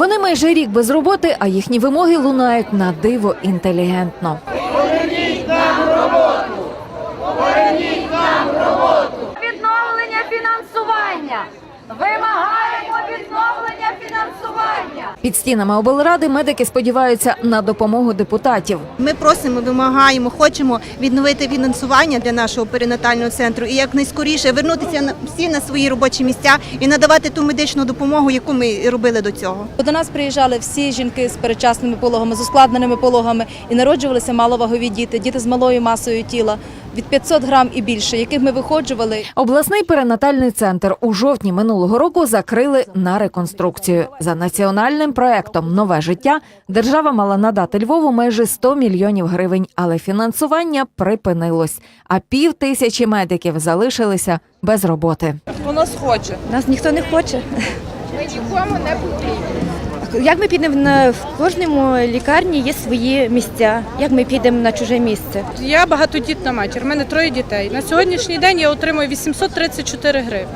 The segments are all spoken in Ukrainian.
Вони майже рік без роботи, а їхні вимоги лунають на диво інтелігентно. Відновлення фінансування. Вимагаємо відновлення фінансування. Під стінами облради медики сподіваються на допомогу депутатів. Ми просимо, вимагаємо, хочемо відновити фінансування для нашого перинатального центру і якнайскоріше вернутися на всі на свої робочі місця і надавати ту медичну допомогу, яку ми робили до цього. До нас приїжджали всі жінки з передчасними пологами, з ускладненими пологами і народжувалися маловагові діти, діти з малою масою тіла від 500 грам і більше, яких ми виходжували. Обласний перинатальний центр у жовтні минулого року закрили на реконструкцію. За національним проектом Нове життя держава мала надати Львову майже 100 мільйонів гривень, але фінансування припинилось. А пів тисячі медиків залишилися без роботи. Хто нас хоче? Нас ніхто не хоче. Ми нікому не потрібні. Як ми підемо в кожному лікарні є свої місця. Як ми підемо на чуже місце? Я багатодітна матір, в мене троє дітей. На сьогоднішній день я отримую 834 гривні.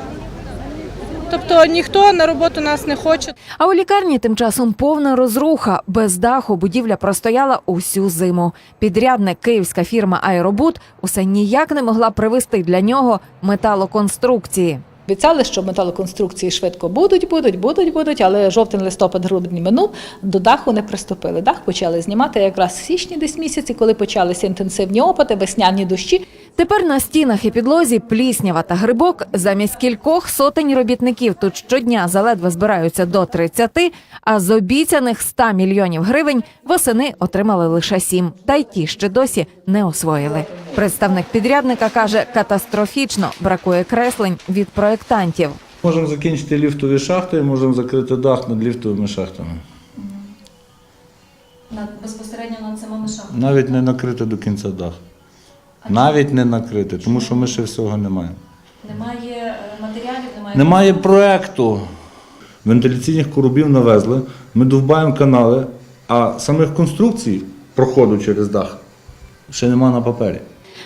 Тобто ніхто на роботу нас не хоче. А у лікарні тим часом повна розруха. Без даху будівля простояла усю зиму. Підрядник київська фірма Аеробут усе ніяк не могла привезти для нього металоконструкції. Обіцяли, що металоконструкції швидко будуть, будуть, будуть, будуть, але жовтень, листопад, грудень минув, до даху не приступили. Дах почали знімати якраз в січні десь місяці, коли почалися інтенсивні опади, весняні дощі. Тепер на стінах і підлозі пліснява та грибок. Замість кількох сотень робітників тут щодня заледве збираються до 30, а з обіцяних 100 мільйонів гривень восени отримали лише сім. Та й ті ще досі не освоїли. Представник підрядника каже, катастрофічно бракує креслень від проєктантів. Можемо закінчити ліфтові шахти, можемо закрити дах над ліфтовими шахтами. Безпосередньо над самими шахтами. Навіть не накрити до кінця дах. Навіть не накрити, тому що ми ще всього не маємо. Немає матеріалів, немає. Немає проекту. Вентиляційних коробів навезли, ми довбаємо канали, а самих конструкцій проходу через дах ще нема на папері.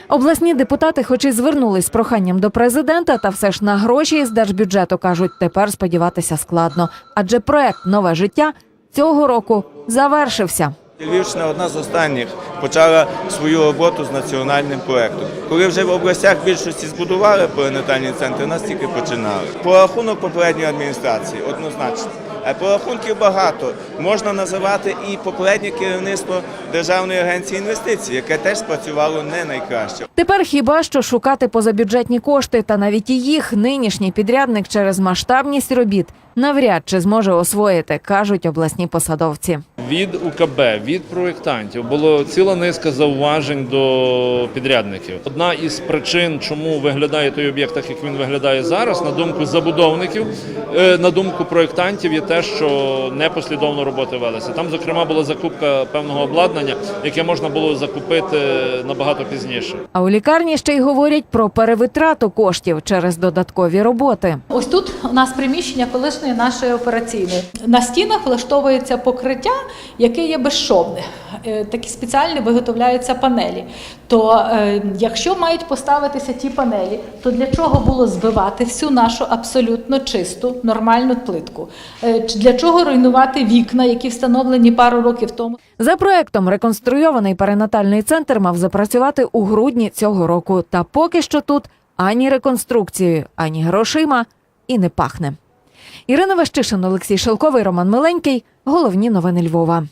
Обласні депутати, хоч і звернулись з проханням до президента, та все ж на гроші із держбюджету кажуть, тепер сподіватися складно. Адже проект Нове життя цього року завершився. Львівщина одна з останніх почала свою роботу з національним проєктом. Коли вже в областях більшості збудували перинатальні центри, нас тільки починали. По рахунок попередньої адміністрації однозначно. Е, Порахунків багато. Можна називати і попереднє керівництво Державної агенції інвестицій, яке теж спрацювало не найкраще. Тепер хіба що шукати позабюджетні кошти, та навіть і їх нинішній підрядник через масштабність робіт навряд чи зможе освоїти, кажуть обласні посадовці. Від УКБ, від проєктантів було ціла низка зауважень до підрядників. Одна із причин, чому виглядає той об'єкт, так як він виглядає зараз, на думку забудовників, е, на думку проєктантів, є те, що непослідовно роботи велися. Там, зокрема, була закупка певного обладнання, яке можна було закупити набагато пізніше. А у лікарні ще й говорять про перевитрату коштів через додаткові роботи. Ось тут у нас приміщення колишньої нашої операційної. На стінах влаштовується покриття, яке є безшовне. Е, Такі спеціальні виготовляються панелі. То е, якщо мають поставитися ті панелі, то для чого було збивати всю нашу абсолютно чисту нормальну плитку? Е, Для чого руйнувати вікна, які встановлені пару років тому? За проектом реконструйований перинатальний центр мав запрацювати у грудні цього року. Та поки що тут ані реконструкцією, ані грошима і не пахне. Ірина Ващишин, Олексій Шелковий, Роман Миленький. Головні новини Львова.